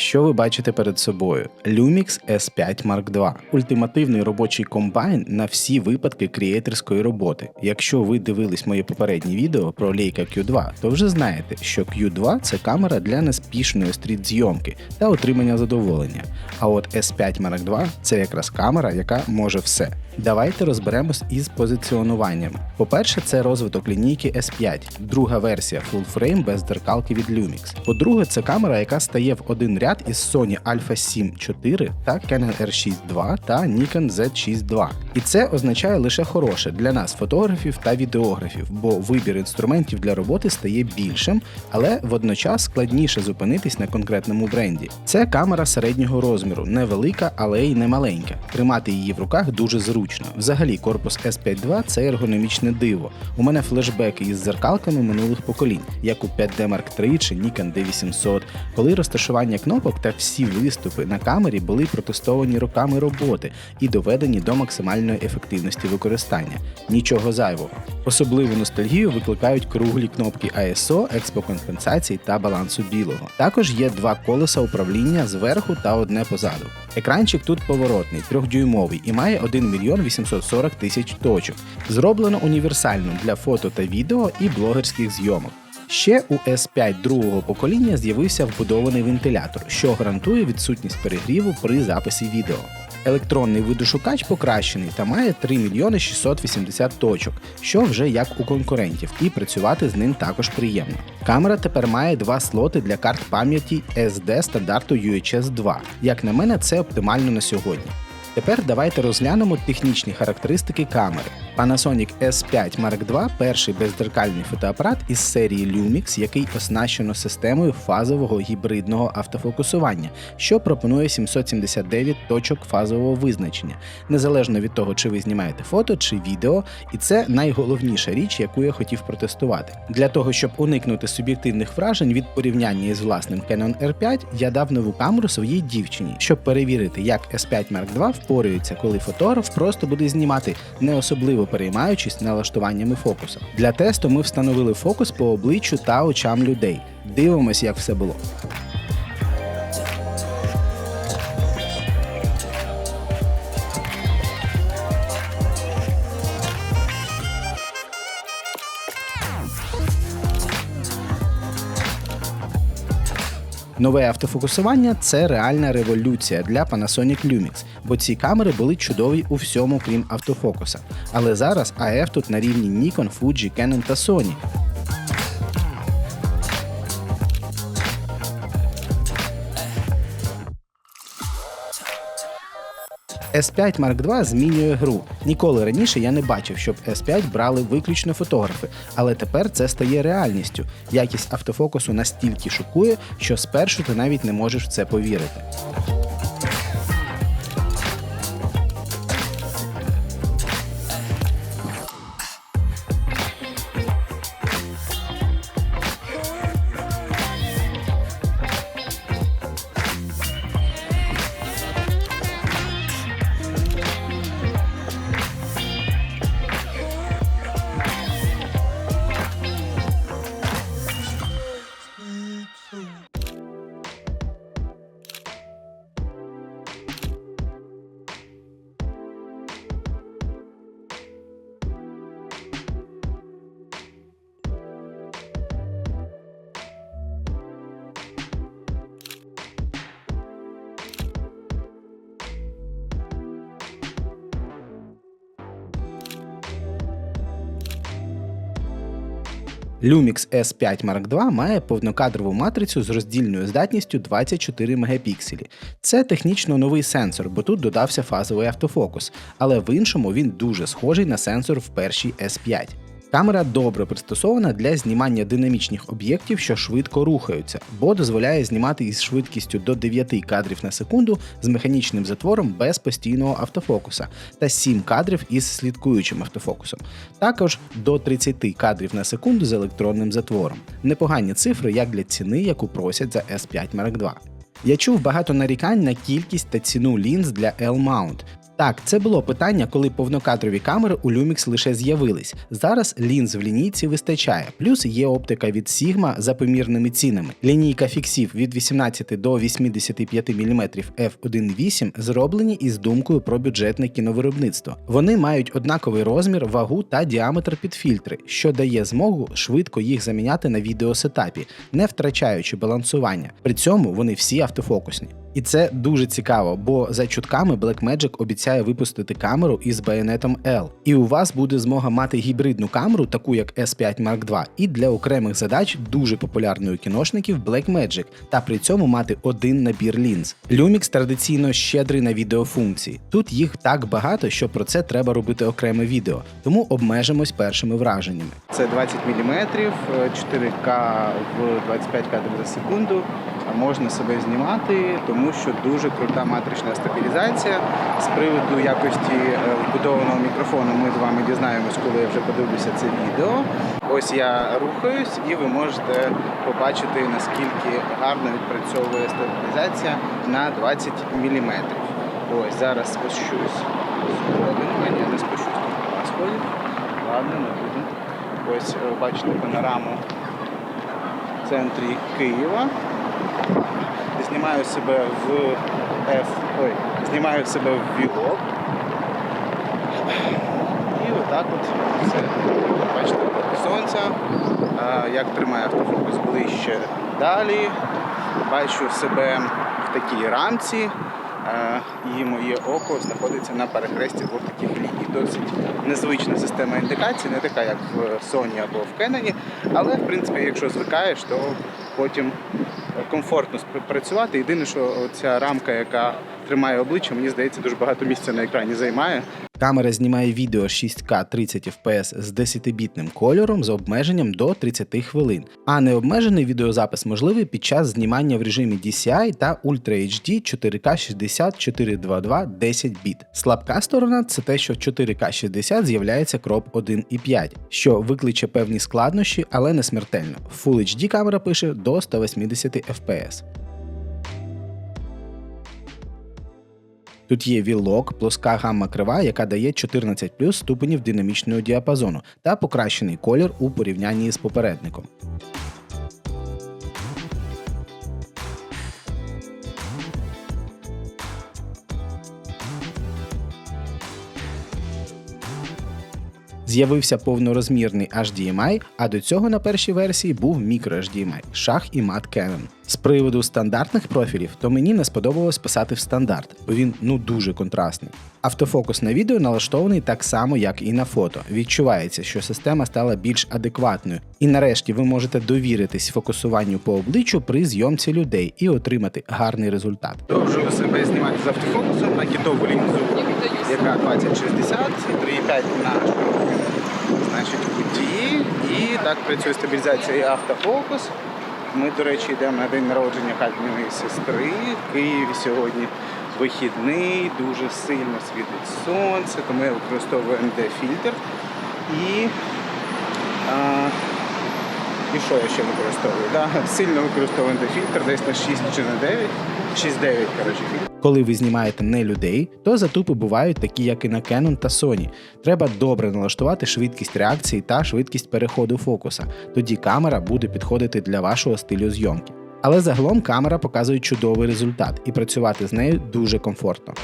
Що ви бачите перед собою? Lumix S5 Mark II – ультимативний робочий комбайн на всі випадки крієтерської роботи. Якщо ви дивились моє попереднє відео про Leica Q2, то вже знаєте, що Q2 це камера для неспішної стріт-зйомки та отримання задоволення. А от S5 Mark II це якраз камера, яка може все. Давайте розберемось із позиціонуванням. По-перше, це розвиток лінійки S5, друга версія Full Frame без дзеркалки від Lumix. По-друге, це камера, яка стає в один ряд із Sony Alpha 7 IV та Canon R6 II та Nikon Z6 II. І це означає лише хороше для нас, фотографів та відеографів, бо вибір інструментів для роботи стає більшим, але водночас складніше зупинитись на конкретному бренді. Це камера середнього розміру, невелика, але й не маленька. Тримати її в руках дуже зручно. Взагалі, корпус S5 II – це ергономічне диво. У мене флешбеки із зеркалками минулих поколінь, як у 5D Mark III чи Nikon D800, коли розташування кнопок та всі виступи на камері були протестовані роками роботи і доведені до максимальної ефективності використання. Нічого зайвого. Особливу ностальгію викликають круглі кнопки ISO, експокомпенсації та балансу білого. Також є два колеса управління зверху та одне позаду. Екранчик тут поворотний, трьохдюймовий і має 1 мільйон 840 тисяч точок. Зроблено універсально для фото та відео і блогерських зйомок. Ще у S5 другого покоління з'явився вбудований вентилятор, що гарантує відсутність перегріву при записі відео. Електронний видошукач покращений та має 3 мільйони 680 точок, що вже як у конкурентів, і працювати з ним також приємно. Камера тепер має два слоти для карт пам'яті SD стандарту UHS 2. Як на мене, це оптимально на сьогодні. Тепер давайте розглянемо технічні характеристики камери. Panasonic S5 Mark II перший бездзеркальний фотоапарат із серії Lumix, який оснащено системою фазового гібридного автофокусування, що пропонує 779 точок фазового визначення, незалежно від того, чи ви знімаєте фото чи відео, і це найголовніша річ, яку я хотів протестувати. Для того, щоб уникнути суб'єктивних вражень від порівняння із власним Canon R5, я дав нову камеру своїй дівчині, щоб перевірити, як S5 Mark II впорюється, коли фотограф просто буде знімати, не особливо переймаючись налаштуваннями фокуса. Для тесту ми встановили фокус по обличчю та очам людей. Дивимось, як все було. Нове автофокусування це реальна революція для Panasonic Lumix, бо ці камери були чудові у всьому, крім автофокуса. Але зараз AF тут на рівні Nikon, Fuji, Canon та Sony. S5 Mark II змінює гру. Ніколи раніше я не бачив, щоб S5 брали виключно фотографи, але тепер це стає реальністю. Якість автофокусу настільки шокує, що спершу ти навіть не можеш в це повірити. Lumix S5 Mark II має повнокадрову матрицю з роздільною здатністю 24 мегапікселі. Це технічно новий сенсор, бо тут додався фазовий автофокус, але в іншому він дуже схожий на сенсор в першій S5. Камера добре пристосована для знімання динамічних об'єктів, що швидко рухаються, бо дозволяє знімати із швидкістю до 9 кадрів на секунду з механічним затвором без постійного автофокуса та 7 кадрів із слідкуючим автофокусом, також до 30 кадрів на секунду з електронним затвором. Непогані цифри як для ціни, яку просять за S5 Mark II. Я чув багато нарікань на кількість та ціну лінз для L-mount, Так, це було питання, коли повнокадрові камери у Lumix лише з'явились. Зараз лінз в лінійці вистачає, плюс є оптика від Sigma за помірними цінами. Лінійка фіксів від 18 до 85 мм f1.8 зроблені із думкою про бюджетне кіновиробництво. Вони мають однаковий розмір, вагу та діаметр під фільтри, що дає змогу швидко їх заміняти на відеосетапі, не втрачаючи балансування. При цьому вони всі автофокусні. І це дуже цікаво, бо за чутками Blackmagic обіцяє випустити камеру із байонетом L. І у вас буде змога мати гібридну камеру, таку як S5 Mark II, і для окремих задач дуже популярної кіношників Blackmagic, та при цьому мати один набір лінз. Lumix традиційно щедрий на відеофункції. Тут їх так багато, що про це треба робити окреме відео, тому обмежимось першими враженнями. Це 20 мм, 4К в 25 кадрів за секунду. Можна себе знімати, тому що дуже крута матрична стабілізація. З приводу якості е, вбудованого мікрофону ми з вами дізнаємось, коли я вже подивлюся це відео. Ось я рухаюсь, і ви можете побачити наскільки гарно відпрацьовує стабілізація на 20 мм. Ось зараз спущусь з сходинами. Ні, не спущусь на сходів. Ладно, не буду. Ось е, бачите панораму в центрі Києва знімаю себе в F, ой, знімаю себе в вілок. І отак от все. Бачите, сонця, як тримає автофокус ближче далі. Бачу себе в такій рамці. І моє око знаходиться на перехресті двох таких ліній. Досить незвична система індикації, не така, як в Sony або в Canon, але в принципі, якщо звикаєш, то потім комфортно працювати. Єдине, що ця рамка, яка тримає обличчя, мені здається, дуже багато місця на екрані займає. Камера знімає відео 6К 30 FPS з 10-бітним кольором з обмеженням до 30 хвилин, а необмежений відеозапис можливий під час знімання в режимі DCI та Ultra HD 4К 60 422 10 біт. Слабка сторона це те, що в 4К 60 з'являється кроп 1.5, що викличе певні складнощі, але не смертельно. Full HD камера пише до 180 FPS. Тут є вілок, плоска гамма крива, яка дає 14 плюс ступенів динамічного діапазону та покращений колір у порівнянні з попередником. З'явився повнорозмірний HDMI, а до цього на першій версії був microHDMI, шах і мат Canon. З приводу стандартних профілів, то мені не сподобалось писати в стандарт, бо він ну дуже контрастний. Автофокус на відео налаштований так само, як і на фото. Відчувається, що система стала більш адекватною, і нарешті ви можете довіритись фокусуванню по обличчю при зйомці людей і отримати гарний результат. Довжую себе знімати з автофокусом на кітову лінзу, яка 2060, 3,5 на значить, куті. І так працює стабілізація і автофокус. Ми, до речі, йдемо на день народження Катіної сестри в Києві сьогодні. Вихідний, дуже сильно світить сонце, тому я використовую МД-фільтр. І а, і що я ще використовую? Да? Сильно використовую МД-фільтр, десь на 6 чи на 9, 6-9 коротше, фільтр. Коли ви знімаєте не людей, то затупи бувають такі, як і на Canon та Sony. Треба добре налаштувати швидкість реакції та швидкість переходу фокуса. Тоді камера буде підходити для вашого стилю зйомки. Але загалом камера показує чудовий результат, і працювати з нею дуже комфортно.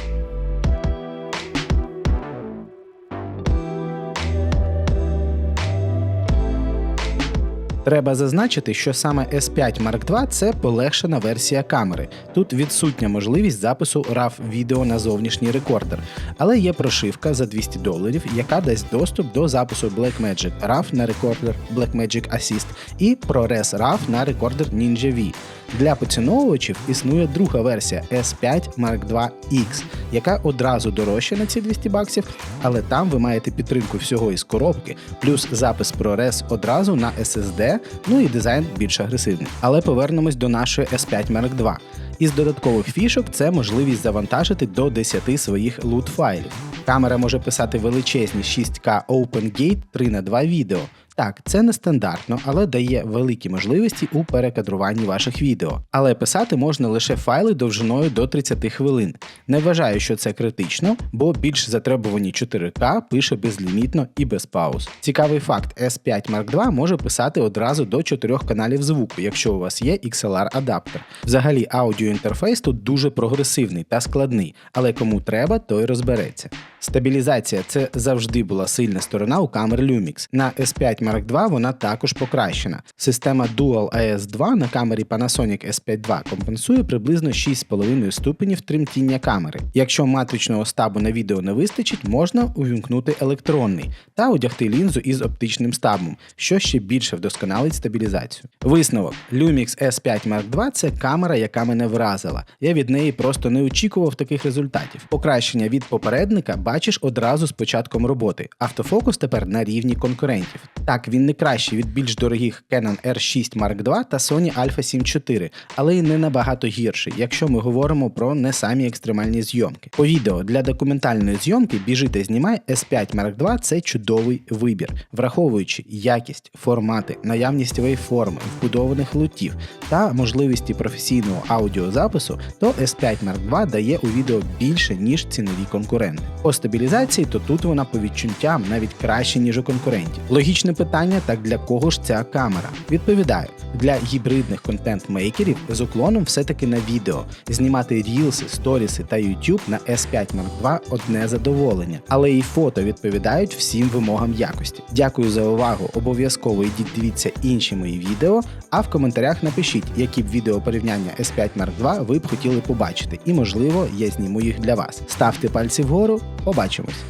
Треба зазначити, що саме S5 Mark II це полегшена версія камери. Тут відсутня можливість запису RAW відео на зовнішній рекордер, але є прошивка за 200 доларів, яка дасть доступ до запису Blackmagic RAW на рекордер Blackmagic Assist і ProRes RAW на рекордер Ninja V. Для поціновувачів існує друга версія S5 Mark II X, яка одразу дорожча на ці 200 баксів, але там ви маєте підтримку всього із коробки, плюс запис ProRes одразу на SSD, ну і дизайн більш агресивний. Але повернемось до нашої S5 Mark II. Із додаткових фішок це можливість завантажити до 10 своїх лут файлів. Камера може писати величезні 6К OpenGate 3 на 2 відео Так, це не стандартно, але дає великі можливості у перекадруванні ваших відео. Але писати можна лише файли довжиною до 30 хвилин. Не вважаю, що це критично, бо більш затребувані 4К пише безлімітно і без пауз. Цікавий факт: S5 Mark II може писати одразу до 4 каналів звуку, якщо у вас є XLR-адаптер. Взагалі, аудіоінтерфейс тут дуже прогресивний та складний, але кому треба, той розбереться. Стабілізація це завжди була сильна сторона у камер Lumix. На S5 Mark II вона також покращена. Система Dual AS2 на камері Panasonic S5 II компенсує приблизно 6,5 ступенів тремтіння камери. Якщо матричного стабу на відео не вистачить, можна увімкнути електронний та одягти лінзу із оптичним стабом, що ще більше вдосконалить стабілізацію. Висновок: Lumix S5 Mark II це камера, яка мене вразила. Я від неї просто не очікував таких результатів. Покращення від попередника бачиш одразу з початком роботи. Автофокус тепер на рівні конкурентів. Так, він не кращий від більш дорогих Canon R6 Mark II та Sony Alpha 7 IV, але й не набагато гірший, якщо ми говоримо про не самі екстремальні зйомки. По відео для документальної зйомки біжи та знімай S5 Mark II це чудовий вибір, враховуючи якість, формати, наявність вейформи, вбудованих лутів та можливості професійного аудіозапису, то S5 Mark II дає у відео більше, ніж цінові конкуренти. Стабілізації, то тут вона по відчуттям навіть краще, ніж у конкурентів. Логічне питання: так для кого ж ця камера? Відповідаю, для гібридних контент-мейкерів з уклоном все-таки на відео. Знімати рілси, сторіси та YouTube на S5 Mark II одне задоволення, але і фото відповідають всім вимогам якості. Дякую за увагу. Обов'язково йдіть дивіться інші мої відео, а в коментарях напишіть, які б відео порівняння S5 Mark II ви б хотіли побачити, і можливо я зніму їх для вас. Ставте пальці вгору, побачимось!